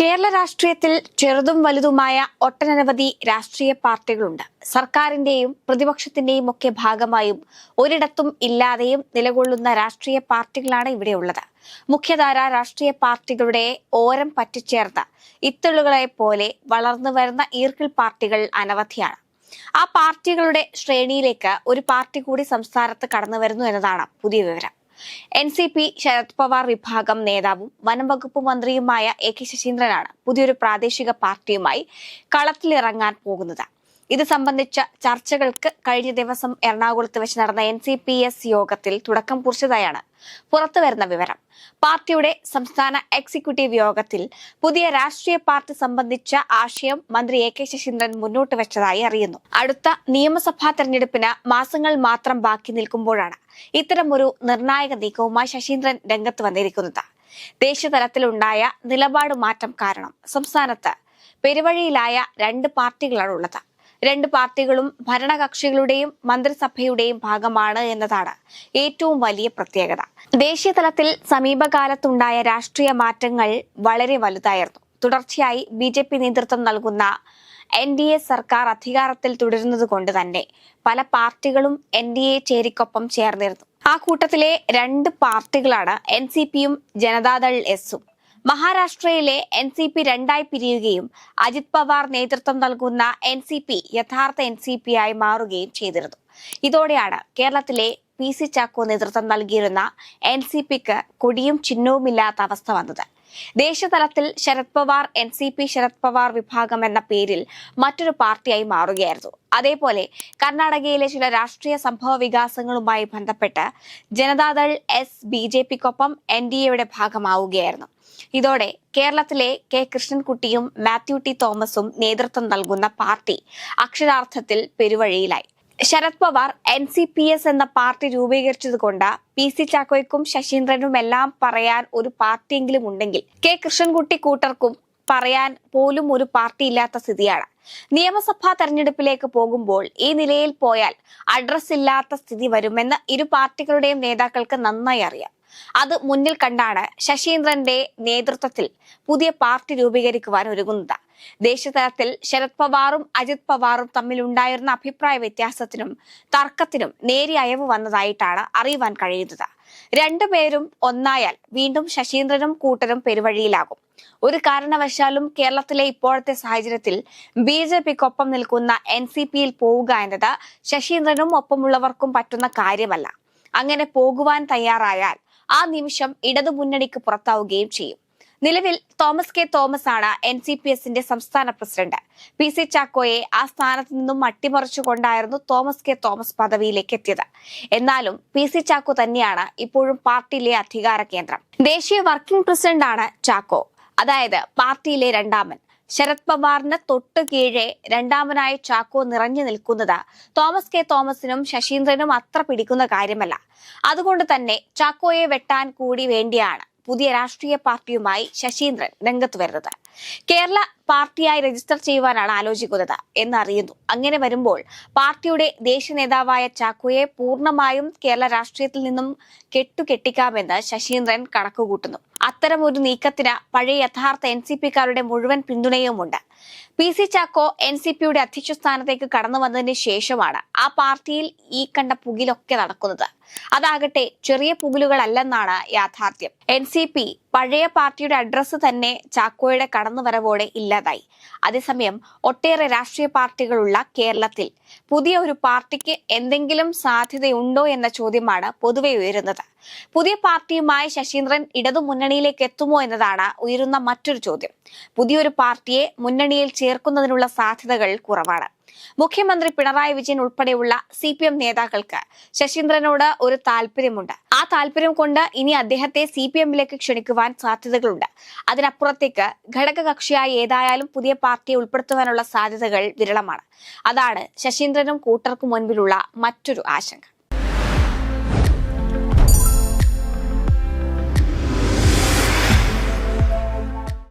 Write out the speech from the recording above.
കേരള രാഷ്ട്രീയത്തിൽ ചെറുതും വലുതുമായ ഒട്ടനവധി രാഷ്ട്രീയ പാർട്ടികളുണ്ട്. സർക്കാരിന്റെയും പ്രതിപക്ഷത്തിന്റെയും ഒക്കെ ഭാഗമായും ഒരിടത്തും ഇല്ലാതെയും നിലകൊള്ളുന്ന രാഷ്ട്രീയ പാർട്ടികളാണ് ഇവിടെയുള്ളത് മുഖ്യധാര രാഷ്ട്രീയ പാർട്ടികളുടെ ഓരം പറ്റിച്ചേർത്ത ഇത്തളുകളെ പോലെ വളർന്നു വരുന്ന ഈർക്കിൾ പാർട്ടികൾ അനവധിയാണ്. ആ പാർട്ടികളുടെ ശ്രേണിയിലേക്ക് ഒരു പാർട്ടി കൂടി സംസ്ഥാനത്ത് കടന്നു വരുന്നു എന്നതാണ് പുതിയ വിവരം. N C P Sharad Pawar വിഭാഗം നേതാവും വനംവകുപ്പ് മന്ത്രിയുമായ എ കെ ശശീന്ദ്രനാണ് പുതിയൊരു പ്രാദേശിക പാർട്ടിയുമായി കളത്തിലിറങ്ങാൻ പോകുന്നത്. ഇത് സംബന്ധിച്ച ചർച്ചകൾക്ക് കഴിഞ്ഞ ദിവസം എറണാകുളത്ത് വെച്ച് നടന്ന എൻ സി പി എസ് യോഗത്തിൽ തുടക്കം കുറിച്ചതായാണ് പുറത്തുവരുന്ന വിവരം. പാർട്ടിയുടെ സംസ്ഥാന എക്സിക്യൂട്ടീവ് യോഗത്തിൽ പുതിയ രാഷ്ട്രീയ പാർട്ടി സംബന്ധിച്ച ആശയം മന്ത്രി എ കെ ശശീന്ദ്രൻ മുന്നോട്ട് വെച്ചതായി അറിയുന്നു. അടുത്ത നിയമസഭാ തെരഞ്ഞെടുപ്പിന് മാസങ്ങൾ മാത്രം ബാക്കി നിൽക്കുമ്പോഴാണ് ഇത്തരമൊരു നിർണായക നീക്കവുമായി ശശീന്ദ്രൻ രംഗത്ത് വന്നിരിക്കുന്നത്. ദേശീയതലത്തിലുണ്ടായ നിലപാട് മാറ്റം കാരണം സംസ്ഥാനത്ത് പെരുവഴിയിലായ രണ്ട് പാർട്ടികളാണുള്ളത്. രണ്ട് പാർട്ടികളും ഭരണകക്ഷികളുടെയും മന്ത്രിസഭയുടെയും ഭാഗമാണ് എന്നതാണ് ഏറ്റവും വലിയ പ്രത്യേകത. ദേശീയ തലത്തിൽ സമീപകാലത്തുണ്ടായ രാഷ്ട്രീയ മാറ്റങ്ങൾ വളരെ വലുതായിരുന്നു. തുടർച്ചയായി ബി ജെ പി നേതൃത്വം നൽകുന്ന എൻ ഡി എ സർക്കാർ അധികാരത്തിൽ തുടരുന്നത് കൊണ്ട് തന്നെ പല പാർട്ടികളും എൻ ഡി എ ചേരിക്കൊപ്പം ചേർന്നിരുന്നു. ആ കൂട്ടത്തിലെ രണ്ട് പാർട്ടികളാണ് എൻ സി പിയും ജനതാദൾ എസും. മഹാരാഷ്ട്രയിലെ എൻ സി പി രണ്ടായി പിരിയുകയും അജിത് പവാർ നേതൃത്വം നൽകുന്ന എൻ സി പി യഥാർത്ഥ എൻ സി പി ആയി മാറുകയും ചെയ്തിരുന്നു. ഇതോടെയാണ് കേരളത്തിലെ പി സി ചാക്കോ നേതൃത്വം നൽകിയിരുന്ന എൻ സി പിക്ക് കൊടിയും ചിഹ്നവുമില്ലാത്ത അവസ്ഥ വന്നത്. ദേശീയതലത്തിൽ Sharad Pawar N C P Sharad Pawar വിഭാഗം എന്ന പേരിൽ മറ്റൊരു പാർട്ടിയായി മാറുകയായിരുന്നു. അതേപോലെ കർണാടകയിലെ ചില രാഷ്ട്രീയ സംഭവ വികാസങ്ങളുമായി ബന്ധപ്പെട്ട് ജനതാദൾ എസ് ബി ജെ പിക്കൊപ്പം എൻ ഡി എയുടെ ഭാഗമാവുകയായിരുന്നു. ഇതോടെ കേരളത്തിലെ കെ കൃഷ്ണൻകുട്ടിയും മാത്യു ടി തോമസും നേതൃത്വം നൽകുന്ന പാർട്ടി അക്ഷരാർത്ഥത്തിൽ പെരുവഴിയിലായി. Sharad Pawar N C P S എന്ന പാർട്ടി രൂപീകരിച്ചതുകൊണ്ട് പി സി ചാക്കോയ്ക്കും ശശീന്ദ്രനും എല്ലാം പറയാൻ ഒരു പാർട്ടിയെങ്കിലും ഉണ്ടെങ്കിൽ കെ കൃഷ്ണൻകുട്ടി കൂട്ടർക്കും പറയാൻ പോലും ഒരു പാർട്ടി ഇല്ലാത്ത സ്ഥിതിയാണ്. നിയമസഭാ തെരഞ്ഞെടുപ്പിലേക്ക് പോകുമ്പോൾ ഈ നിലയിൽ പോയാൽ അഡ്രസ് ഇല്ലാത്ത സ്ഥിതി വരുമെന്ന് ഇരു പാർട്ടികളുടെയും നേതാക്കൾക്ക് നന്നായി അറിയാം. അത് മുന്നിൽ കണ്ടാണ് ശശീന്ദ്രന്റെ നേതൃത്വത്തിൽ പുതിയ പാർട്ടി രൂപീകരിക്കുവാൻ ഒരുങ്ങുന്നത്. ദേശീയതലത്തിൽ ശരത് പവാറും അജിത് പവാറും തമ്മിലുണ്ടായിരുന്ന അഭിപ്രായ വ്യത്യാസത്തിനും തർക്കത്തിനും നേരിയ അയവ് വന്നതായിട്ടാണ് അറിയുവാൻ കഴിയുന്നത്. രണ്ടുപേരും ഒന്നായാൽ വീണ്ടും ശശീന്ദ്രനും കൂട്ടരും പെരുവഴിയിലാകും. ഒരു കാരണവശാലും കേരളത്തിലെ ഇപ്പോഴത്തെ സാഹചര്യത്തിൽ ബി ജെ പിക്കൊപ്പം നിൽക്കുന്ന എൻ സി പിയിൽ പോവുക എന്നത് ശശീന്ദ്രനും ഒപ്പമുള്ളവർക്കും പറ്റുന്ന കാര്യമല്ല. അങ്ങനെ പോകുവാൻ തയ്യാറായാൽ ആ നിമിഷം ഇടതു മുന്നണിക്ക് പുറത്താവുകയും ചെയ്യും. നിലവിൽ തോമസ് കെ തോമസ് ആണ് എൻ സി പി എസിന്റെ സംസ്ഥാന പ്രസിഡന്റ്. പി സി ചാക്കോയെ ആ സ്ഥാനത്ത് നിന്നും അട്ടിമറിച്ചുകൊണ്ടായിരുന്നു തോമസ് കെ തോമസ് പദവിയിലേക്ക് എത്തിയത്. എന്നാലും പി സി ചാക്കോ തന്നെയാണ് ഇപ്പോഴും പാർട്ടിയിലെ അധികാര കേന്ദ്രം. ദേശീയ വർക്കിംഗ് പ്രസിഡന്റ് ആണ് ചാക്കോ. അതായത് പാർട്ടിയിലെ രണ്ടാമൻ. ശരത് പവാറിന് തൊട്ടു കീഴെ രണ്ടാമനായ ചാക്കോ നിറഞ്ഞു നിൽക്കുന്നത് തോമസ് കെ തോമസിനും ശശീന്ദ്രനും അത്ര പിടിക്കുന്ന കാര്യമല്ല. അതുകൊണ്ട് തന്നെ ചാക്കോയെ വെട്ടാൻ കൂടി വേണ്ടിയാണ് പുതിയ രാഷ്ട്രീയ പാർട്ടിയുമായി ശശീന്ദ്രൻ രംഗത്ത് വരുന്നത്. കേരള പാർട്ടിയായി രജിസ്റ്റർ ചെയ്യുവാനാണ് ആലോചിക്കുന്നത് എന്നറിയുന്നു. അങ്ങനെ വരുമ്പോൾ പാർട്ടിയുടെ ദേശീയ നേതാവായ ചാക്കോയെ പൂർണമായും കേരള രാഷ്ട്രീയത്തിൽ നിന്നും കെട്ടുകെട്ടിക്കാമെന്ന് ശശീന്ദ്രൻ കണക്കുകൂട്ടുന്നു. അത്തരം ഒരു നീക്കത്തിന് പഴയ യഥാർത്ഥ എൻ സി പിക്കാരുടെ മുഴുവൻ പിന്തുണയുമുണ്ട്. P C Chacko N C പിയുടെ അധ്യക്ഷ സ്ഥാനത്തേക്ക് കടന്നു വന്നതിന് ശേഷമാണ് ആ പാർട്ടിയിൽ ഈ കണ്ട പുകിലൊക്കെ നടക്കുന്നത്. അതാകട്ടെ ചെറിയ പുകിലുകളല്ലെന്നാണ് യാഥാർത്ഥ്യം. എൻ സി പി പഴയ പാർട്ടിയുടെ അഡ്രസ്സ് തന്നെ ചാക്കോയുടെ കടന്നുവരവോടെ ഇല്ലാതായി. അതേസമയം ഒട്ടേറെ രാഷ്ട്രീയ പാർട്ടികളുള്ള കേരളത്തിൽ പുതിയ ഒരു പാർട്ടിക്ക് എന്തെങ്കിലും സാധ്യതയുണ്ടോ എന്ന ചോദ്യമാണ് പൊതുവെ ഉയരുന്നത്. പുതിയ പാർട്ടിയുമായി ശശീന്ദ്രൻ ഇടതു മുന്നണിയിലേക്ക് എത്തുമോ എന്നതാണ് ഉയരുന്ന മറ്റൊരു ചോദ്യം. പുതിയൊരു പാർട്ടിയെ മുന്നണിയിൽ ചേർക്കുന്നതിനുള്ള സാധ്യതകൾ കുറവാണ്. മുഖ്യമന്ത്രി പിണറായി വിജയൻ ഉൾപ്പെടെയുള്ള സി പി എം നേതാക്കൾക്ക് ശശീന്ദ്രനോട് ഒരു താല്പര്യമുണ്ട്. ആ താല്പര്യം കൊണ്ട് ഇനി അദ്ദേഹത്തെ സി പി എമ്മിലേക്ക് ക്ഷണിക്കുവാൻ സാധ്യതകളുണ്ട്. അതിനപ്പുറത്തേക്ക് ഘടകകക്ഷിയായി ഏതായാലും പുതിയ പാർട്ടിയെ ഉൾപ്പെടുത്തുവാനുള്ള സാധ്യതകൾ വിരളമാണ്. അതാണ് ശശീന്ദ്രനും കൂട്ടർക്കും മുൻപിലുള്ള മറ്റൊരു ആശങ്ക.